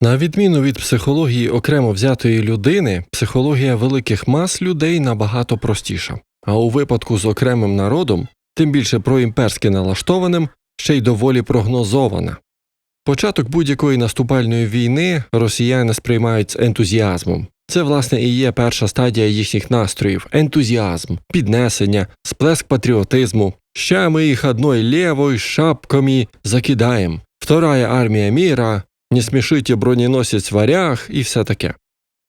На відміну від психології окремо взятої людини, психологія великих мас людей набагато простіша. А у випадку з окремим народом, тим більше проімперськи налаштованим, ще й доволі прогнозована. Початок будь-якої наступальної війни росіяни сприймають з ентузіазмом. Це, власне, і є перша стадія їхніх настроїв ентузіазм, піднесення, сплеск патріотизму. Ща ми їх одной левой шапками закидаємо. Вторая армія міра, не смішите броненосець варяг і все таке.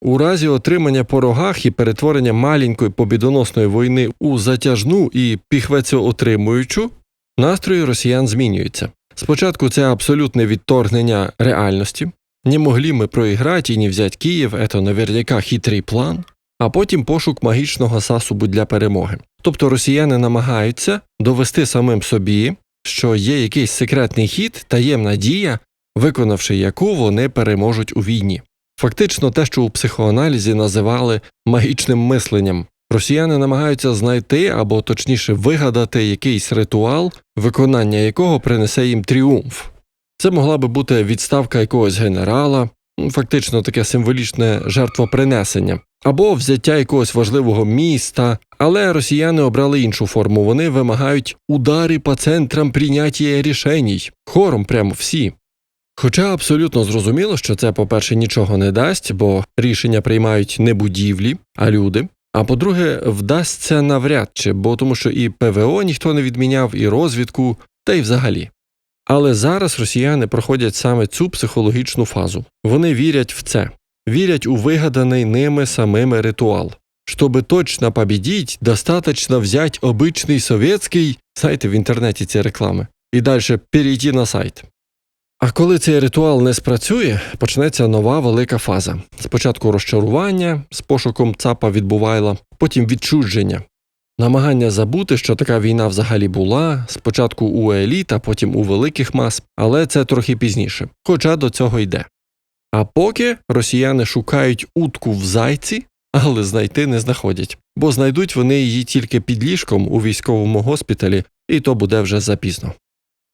У разі отримання по рогах і перетворення маленької побідоносної війни у затяжну і піхвецьоотримуючу, настрої росіян змінюються. Спочатку це абсолютне відторгнення реальності. Не могли ми проіграти і не взяти Київ, це наверняка хитрий план, а потім пошук магічного засобу для перемоги. Тобто росіяни намагаються довести самим собі, що є якийсь секретний хід, таємна дія, виконавши яку вони переможуть у війні. Фактично те, що у психоаналізі називали магічним мисленням. Росіяни намагаються знайти або точніше вигадати якийсь ритуал, виконання якого принесе їм тріумф. Це могла би бути відставка якогось генерала, фактично таке символічне жертвопринесення, або взяття якогось важливого міста, але росіяни обрали іншу форму. Вони вимагають удари по центрам прийняття рішень, хором прямо всі. Хоча абсолютно зрозуміло, що це, по-перше, нічого не дасть, бо рішення приймають не будівлі, а люди. А по-друге, вдасться навряд чи, бо тому що і ПВО ніхто не відміняв, і розвідку, та й взагалі. Але зараз росіяни проходять саме цю психологічну фазу. Вони вірять в це, вірять у вигаданий ними самими ритуал. Чтобы точно победить, достаточно взять обичний совєтський, знаєте, в інтернеті ці реклами, і далі перейти на сайт. А коли цей ритуал не спрацює, почнеться нова велика фаза. Спочатку розчарування з пошуком ЦАПа відбувайла, потім відчуження, намагання забути, що така війна взагалі була, спочатку у еліт, а потім у великих мас, але це трохи пізніше, хоча до цього йде. А поки росіяни шукають утку в зайці, але знайти не знаходять, бо знайдуть вони її тільки під ліжком у військовому госпіталі, і то буде вже запізно.